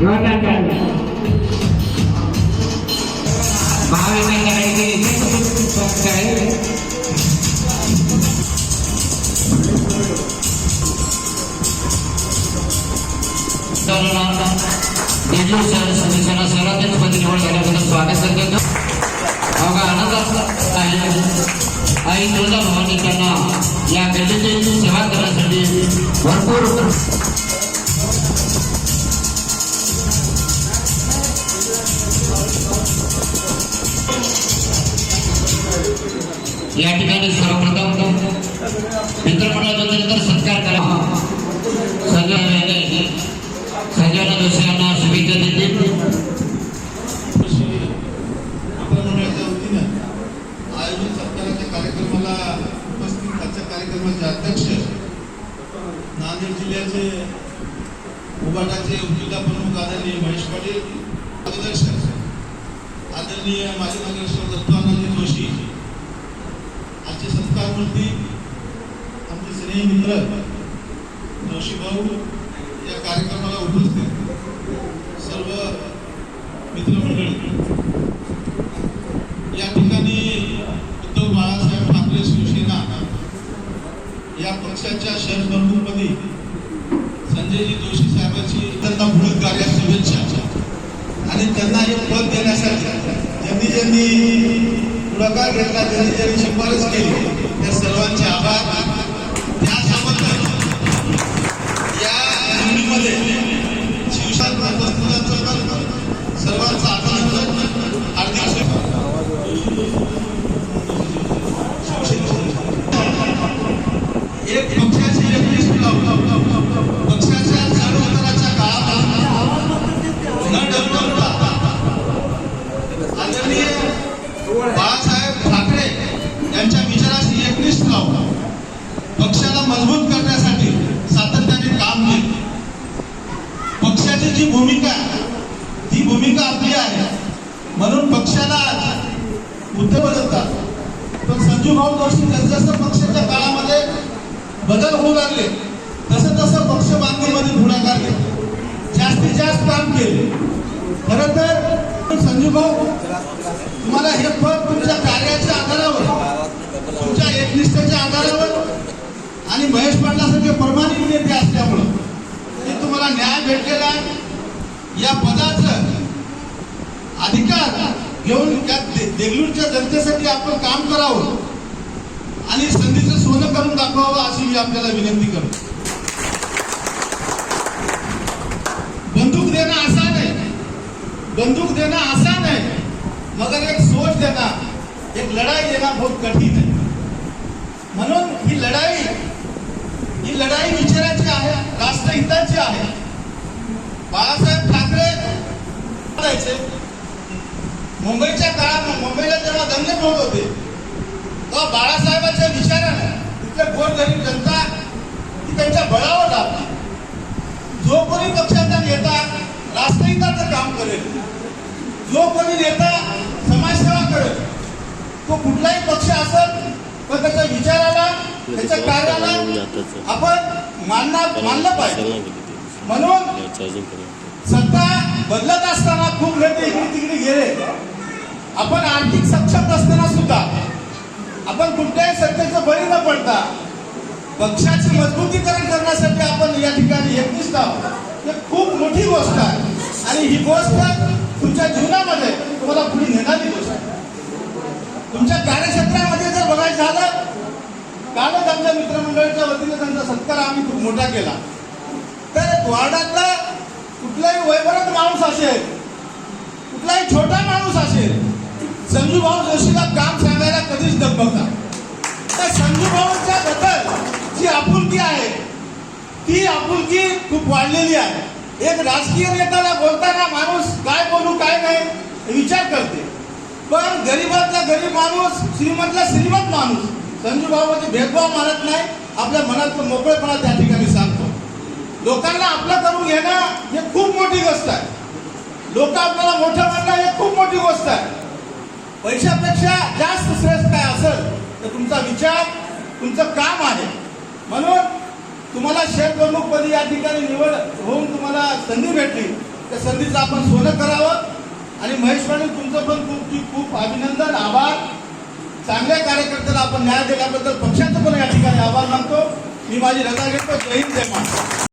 जोरदार टाळ्या. महाविद्यालयाचे स्वागत आहे देशूर शहर समितीला सर्वाधिक निवड झाल्याबद्दल स्वागत करतो अवघा आनंद आहे आई तुळजा भवानी त्यांना या गरजेची सेवा करण्यासाठी भरपूर या ठिकाणी सर्वप्रथम मित्रमंडळाचा नंतर सत्कार करा. सगळ्यांना दुसऱ्यांना शुभेच्छा देतील आयोजित सत्काराच्या कार्यक्रमाला उपस्थित आजच्या कार्यक्रमाचे अध्यक्ष नांदेड जिल्ह्याचे उभाटाचे जिल्हा प्रमुख आदरणीय महेश पाटील मार्गदर्शक आदरणीय माजी नगरसेवक दत्तानाजी जोशी. आजचे आमचे स्नेही मित्र जोशी भाऊ या कार्यक्रमाला उपस्थित सर्व मित्रमंडळी. या ठिकाणी उद्धव बाळासाहेब ठाकरे शिवसेना या पक्षाच्या शहर प्रमुखपदी संजयजी जोशी साहेबांची त्यांना पुढे कार्य शुभेच्छा आणि त्यांना हे पद देण्यासाठी ज्यांनी ज्यांनी पुढाकार घेतला ज्यांनी ज्यांनी शिफारस केली. त्या सर्वांचे आभार. त्यासोबतच या निवडीमध्ये शिवसेना पक्षाला मजबूत करण्यासाठी सातत्याने काम केले. पक्षाची जी भूमिका आहे, ती भूमिका आपली आहे. म्हणून पक्षाला मुद्दे बदलतात. पण संजू भाऊ जोशी जसजसं पक्षाच्या काळामध्ये बदल होऊ लागले तसं तसं पक्ष बांधणीमध्ये पुढाकार घेतला. जास्तीत जास्त काम केले. खरं तर संजू भाऊ तुम्हाला हे पद तुमच्या कार्याच्या आधारावर तुमच्या एकनिष्ठेच्या आधारावर आणि महेश पाटलासारखे प्रमाणित नेते असल्यामुळं हे तुम्हाला न्याय भेटलेला आहे. या पदाचं अधिकार घेऊन त्या देगलूरच्या जनतेसाठी आपण काम करावं आणि संधीचं सोनं करून दाखवावं अशी मी आपल्याला विनंती करतो. बंदूक देणं आसान आहे बंदूक देणं आसान आहे मगर एक सोच देणं एक लढाई देणं बहुत कठीण आहे. म्हणून ही लढाई ही लढाई विचाराची आहे राष्ट्रहिताची आहे. बाळासाहेब ठाकरे म्हणायचे मुंबईच्या काळात मुंबईला जेव्हा दंगे होत होते तेव्हा बाळासाहेबांच्या विचाराने तिथल्या गोरगरीब जनता ही त्यांच्या बळावर लागली जो कोणी पक्षाचा नेता राष्ट्रहिताचं काम करेल जो कोणी नेता समाजसेवा करेल तो कुठलाही पक्ष असेल पण त्याच्या विचाराला त्याच्या कार्याला आपण मानणार मानलं पाहिजे. म्हणून सत्ता बदलत असताना खूप नेते इकडे तिकडे गेले. आपण आर्थिक सक्षम नसताना सुद्धा आपण कुठल्याही सत्तेचं बळी न पडता पक्षाची मजबूतीकरण करण्यासाठी आपण या ठिकाणी एकनिष्ठ आहोत. ही खूप मोठी गोष्ट आहे. आणि ही गोष्ट तुमच्या जीवनामध्ये तुम्हाला पुढे नेणारी गोष्ट कालच आमच्या मित्रमंडळाच्या वतीने त्यांचा सत्कार आम्ही खूप मोठा केला. तर वार्डातला कुठलाही वैभरत माणूस असेल कुठलाही छोटा माणूस असेल संजूभाऊ जोशीला काम सांगायला कधीच दगबगतात तर संजूभाऊच्या बद्दल जी आपुलकी आहे ती आपुलकी खूप वाढलेली आहे. एक राजकीय नेत्याला बोलताना माणूस काय बोलू काय नाही विचार करते. पण गरीबातला गरीब माणूस श्रीमंतला श्रीमंत माणूस संजू भेदभाव मानत नाही आपल्या मनात मोकळेपणा त्या ठिकाणी सांगतो. लोकांना आपलं करून घेणं हे खूप मोठी गोष्ट आहे. लोक आपल्याला मोठं म्हणणं हे खूप मोठी गोष्ट आहे. पैशापेक्षा जास्त श्रेष्ठ काय असेल तर तुमचा विचार तुमचं काम आहे. म्हणून तुम्हाला शेतप्रमुखपदी या ठिकाणी निवड होऊन तुम्हाला संधी भेटली त्या संधीचं आपण सोनं करावं. आणि महेश पाटील तुमचं पण खूप खूप अभिनंदन आभार. चांगल्या कार्यकर्त्याला आपण न्याय दिल्याबद्दल पक्षाचं पण या ठिकाणी आभार मानतो. मी माझी रजा घेतो. जय हिंद जय महाराष्ट्र.